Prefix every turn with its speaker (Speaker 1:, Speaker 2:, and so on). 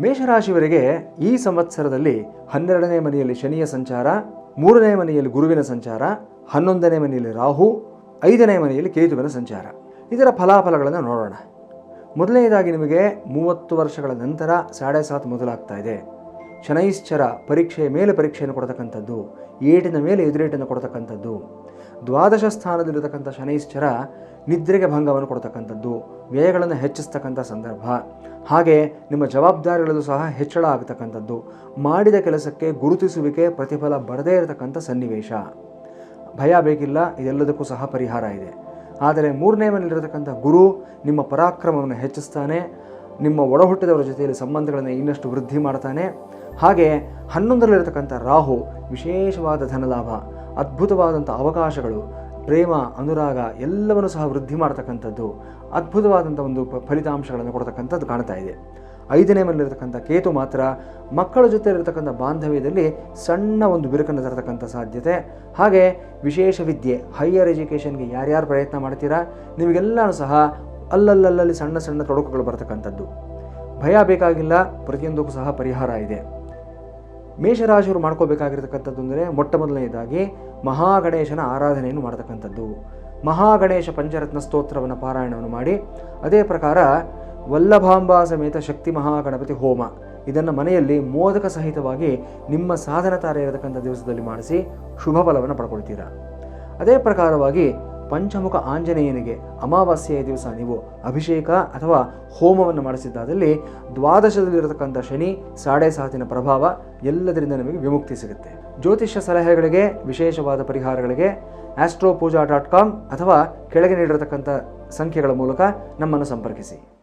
Speaker 1: ಮೇಷರಾಶಿಯವರಿಗೆ ಈ ಸಂವತ್ಸರದಲ್ಲಿ ಹನ್ನೆರಡನೇ ಮನೆಯಲ್ಲಿ ಶನಿಯ ಸಂಚಾರ, ಮೂರನೇ ಮನೆಯಲ್ಲಿ ಗುರುವಿನ ಸಂಚಾರ, ಹನ್ನೊಂದನೇ ಮನೆಯಲ್ಲಿ ರಾಹು, ಐದನೇ ಮನೆಯಲ್ಲಿ ಕೇತುವಿನ ಸಂಚಾರ. ಇದರ ಫಲಾಫಲಗಳನ್ನು ನೋಡೋಣ. ಮೊದಲನೆಯದಾಗಿ ನಿಮಗೆ ಮೂವತ್ತು ವರ್ಷಗಳ ನಂತರ ಸಾಡೆ ಸಾತ್ ಮೊದಲಾಗ್ತಾ ಇದೆ. ಶನೈಶ್ಚರ ಪರೀಕ್ಷೆಯ ಮೇಲೆ ಪರೀಕ್ಷೆಯನ್ನು ಕೊಡತಕ್ಕಂಥದ್ದು, ಏಟಿನ ಮೇಲೆ ಎದುರೇಟನ್ನು ಕೊಡತಕ್ಕಂಥದ್ದು, ದ್ವಾದಶ ಸ್ಥಾನದಲ್ಲಿರತಕ್ಕಂಥ ಶನೈಶ್ಚರ ನಿದ್ರೆಗೆ ಭಂಗವನ್ನು ಕೊಡ್ತಕ್ಕಂಥದ್ದು, ವ್ಯಯಗಳನ್ನು ಹೆಚ್ಚಿಸ್ತಕ್ಕಂಥ ಸಂದರ್ಭ. ಹಾಗೆ ನಿಮ್ಮ ಜವಾಬ್ದಾರಿಗಳಲ್ಲೂ ಸಹ ಹೆಚ್ಚಳ ಆಗತಕ್ಕಂಥದ್ದು, ಮಾಡಿದ ಕೆಲಸಕ್ಕೆ ಗುರುತಿಸುವಿಕೆ ಪ್ರತಿಫಲ ಬರದೇ ಇರತಕ್ಕಂಥ ಸನ್ನಿವೇಶ. ಭಯ ಬೇಕಿಲ್ಲ, ಇದೆಲ್ಲದಕ್ಕೂ ಸಹ ಪರಿಹಾರ ಇದೆ. ಆದರೆ ಮೂರನೇ ಮನೆಯಲ್ಲಿರತಕ್ಕಂಥ ಗುರು ನಿಮ್ಮ ಪರಾಕ್ರಮವನ್ನು ಹೆಚ್ಚಿಸ್ತಾನೆ ನಿಮ್ಮ ಒಡಹುಟ್ಟಿದವರ ಜೊತೆಯಲ್ಲಿ ಸಂಬಂಧಗಳನ್ನು ಇನ್ನಷ್ಟು ವೃದ್ಧಿ ಮಾಡ್ತಾನೆ. ಹಾಗೆ ಹನ್ನೊಂದರಲ್ಲಿರತಕ್ಕಂಥ ರಾಹು ವಿಶೇಷವಾದ ಧನಲಾಭ, ಅದ್ಭುತವಾದಂಥ ಅವಕಾಶಗಳು, ಪ್ರೇಮ, ಅನುರಾಗ ಎಲ್ಲವನ್ನು ಸಹ ವೃದ್ಧಿ ಮಾಡ್ತಕ್ಕಂಥದ್ದು, ಅದ್ಭುತವಾದಂಥ ಒಂದು ಫಲಿತಾಂಶಗಳನ್ನು ಕೊಡ್ತಕ್ಕಂಥದ್ದು ಕಾಣ್ತಾ ಇದೆ. ಐದನೇ ಮನೆಯಲ್ಲಿರತಕ್ಕಂಥ ಕೇತು ಮಾತ್ರ ಮಕ್ಕಳ ಜೊತೆ ಇರತಕ್ಕಂಥ ಬಾಂಧವ್ಯದಲ್ಲಿ ಸಣ್ಣ ಒಂದು ಬಿರುಕನ್ನು ತರತಕ್ಕಂಥ ಸಾಧ್ಯತೆ. ಹಾಗೆ ವಿಶೇಷ ವಿದ್ಯೆ, ಹೈಯರ್ ಎಜುಕೇಷನ್ಗೆ ಯಾರ್ಯಾರು ಪ್ರಯತ್ನ ಮಾಡ್ತೀರಾ? ನಿಮಗೆಲ್ಲನೂ ಸಹ ಅಲ್ಲಲ್ಲಲ್ಲಿ ಸಣ್ಣ ಸಣ್ಣ ತೊಡಕುಗಳು ಬರ್ತಕ್ಕಂಥದ್ದು. ಭಯ ಬೇಕಾಗಿಲ್ಲ, ಪ್ರತಿಯೊಂದಕ್ಕೂ ಸಹ ಪರಿಹಾರ ಇದೆ. ಮೇಷರಾಶಿಯವರು ಮಾಡ್ಕೋಬೇಕಾಗಿರ್ತಕ್ಕಂಥದ್ದು ಅಂದರೆ ಮೊಟ್ಟ ಮೊದಲನೆಯದಾಗಿ ಮಹಾಗಣೇಶನ ಆರಾಧನೆಯನ್ನು ಮಾಡತಕ್ಕಂಥದ್ದು. ಮಹಾಗಣೇಶ ಪಂಚರತ್ನ ಸ್ತೋತ್ರವನ್ನು ಪಾರಾಯಣವನ್ನು ಮಾಡಿ, ಅದೇ ಪ್ರಕಾರ ವಲ್ಲಭಾಂಬಾ ಸಮೇತ ಶಕ್ತಿ ಮಹಾಗಣಪತಿ ಹೋಮ, ಇದನ್ನು ಮನೆಯಲ್ಲಿ ಮೋದಕ ಸಹಿತವಾಗಿ ನಿಮ್ಮ ಸಾಧನ ತಾರೆ ಇರತಕ್ಕಂಥ ದಿವಸದಲ್ಲಿ ಮಾಡಿಸಿ ಶುಭ ಫಲವನ್ನು ಪಡ್ಕೊಳ್ತೀರಾ. ಅದೇ ಪ್ರಕಾರವಾಗಿ ಪಂಚಮುಖ ಆಂಜನೇಯನಿಗೆ ಅಮಾವಾಸ್ಯೆಯ ದಿವಸ ನೀವು ಅಭಿಷೇಕ ಅಥವಾ ಹೋಮವನ್ನು ಮಾಡಿಸಿದ್ದಾದಲ್ಲಿ ದ್ವಾದಶದಲ್ಲಿರತಕ್ಕಂಥ ಶನಿ ಸಾಡೆ ಸಾತಿನ ಪ್ರಭಾವ ಎಲ್ಲದರಿಂದ ನಿಮಗೆ ವಿಮುಕ್ತಿ ಸಿಗುತ್ತೆ. ಜ್ಯೋತಿಷ್ಯ ಸಲಹೆಗಳಿಗೆ, ವಿಶೇಷವಾದ ಪರಿಹಾರಗಳಿಗೆ ಆಸ್ಟ್ರೋ ಡಾಟ್ ಕಾಮ್ ಅಥವಾ ಕೆಳಗೆ ನೀಡಿರತಕ್ಕಂಥ ಸಂಖ್ಯೆಗಳ ಮೂಲಕ ನಮ್ಮನ್ನು ಸಂಪರ್ಕಿಸಿ.